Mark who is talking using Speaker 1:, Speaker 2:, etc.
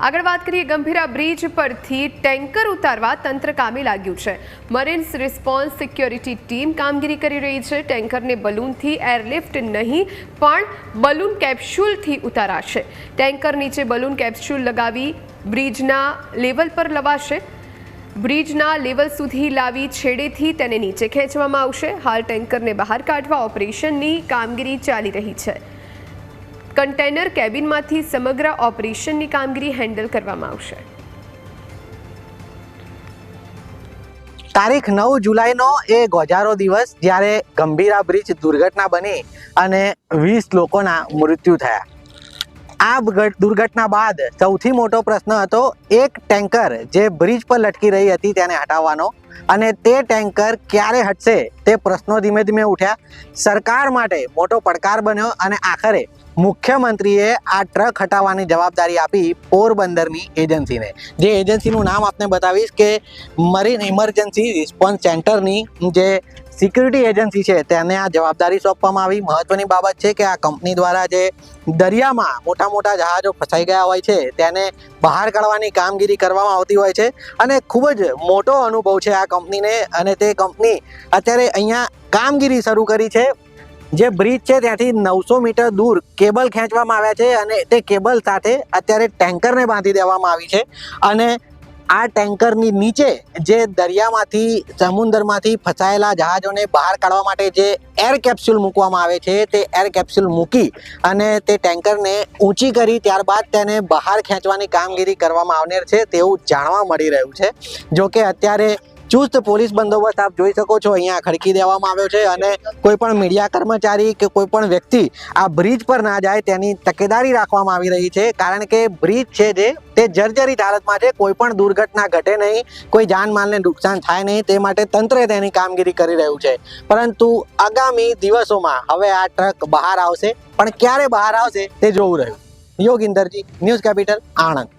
Speaker 1: આગળ વાત કરીએ ગંભીરા બ્રિજ પરથી ટેન્કર ઉતારવા તંત્ર કામે લાગ્યું છે. મરીન્સ રિસ્પોન્સ સિક્યોરિટી ટીમ કામગીરી કરી રહી છે. ટેન્કરને બલૂનથી એરલિફ્ટ નહીં, પણ બલૂન કેપ્સ્યુલથી ઉતારાશે. ટેન્કર નીચે બલૂન કેપ્સ્યુલ લગાવી બ્રિજના લેવલ પર લવાશે. બ્રિજના લેવલ સુધી લાવી છેડેથી તેને નીચે ખેંચવામાં આવશે. હાલ ટેન્કરને બહાર કાઢવા ઓપરેશનની કામગીરી ચાલી રહી છે. કન્ટેનર કેબિનમાંથી સમગ્ર ઓપરેશનની કામગીરી હેન્ડલ કરવામાં આવશે.
Speaker 2: તારીખ નવ જુલાઈનો એ ગોજારો દિવસ જ્યારે ગંભીરા બ્રિજ દુર્ઘટના બની અને વીસ લોકોના મૃત્યુ થયા. આ દુર્ઘટના બાદ સૌથી મોટો પ્રશ્ન હતો, એક ટેન્કર જે બ્રિજ પર લટકી રહી હતી તેને હટાવવાનો અને તે ટેન્કર ક્યારે હટશે તે પ્રશ્નો ધીમે ધીમે ઉઠ્યા. સરકાર માટે મોટો પડકાર બન્યો અને આખરે મુખ્યમંત્રીએ આ ટ્રક હટાવવાની જવાબદારી આપી પોરબંદરની એજન્સીને. જે એજન્સીનું નામ આપને બતાવીશ કે મરીન ઇમરજન્સી રિસ્પોન્સ સેન્ટરની જે સિક્યુરિટી એજન્સી છે તેને આ જવાબદારી સોંપવામાં આવી. મહત્વની બાબત છે કે આ કંપની દ્વારા જે દરિયામાં મોટા મોટા જહાજો ફસાઈ ગયા હોય છે તેને બહાર કાઢવાની કામગીરી કરવામાં આવતી હોય છે અને ખૂબ જ મોટો અનુભવ છે આ કંપનીને અને તે કંપની અત્યારે અહીંયા કામગીરી શરૂ કરી છે. જે બ્રિજ છે ત્યાંથી નવસો મીટર દૂર કેબલ ખેંચવામાં આવ્યા છે અને તે કેબલ સાથે અત્યારે ટેન્કરને બાંધી દેવામાં આવી છે. અને આ ટેન્કરની નીચે જે દરિયામાંથી, સમુદ્રમાંથી ફસાયેલા જહાજોને બહાર કાઢવા માટે જે એર કેપ્સ્યુલ મૂકવામાં આવે છે, તે એર કેપ્સ્યુલ મૂકી અને તે ટેન્કરને ઊંચી કરી ત્યારબાદ તેને બહાર ખેંચવાની કામગીરી કરવામાં આવનાર છે તેવું જાણવા મળી રહ્યું છે. જો કે અત્યારે ચુસ્ત પોલીસ બંદોબસ્ત આપ જોઈ શકો છો. અહીંયા ખડકી દેવામાં આવ્યો છે અને કોઈ પણ મીડિયા કર્મચારી કે કોઈ પણ વ્યક્તિ આ બ્રિજ પર ના જાય તેની તકેદારી રાખવામાં આવી રહી છે. કારણ કે બ્રિજ છે જે, તે જર્જરિત હાલતમાં છે. કોઈ પણ દુર્ઘટના ઘટે નહીં, કોઈ જાનમાલને નુકસાન થાય નહીં, તે માટે તંત્ર તેની કામગીરી કરી રહ્યું છે. પરંતુ આગામી દિવસોમાં હવે આ ટ્રક બહાર આવશે. પણ ક્યારે બહાર આવશે તે જોવું રહ્યું. Yogindarji, News Capital, Anand.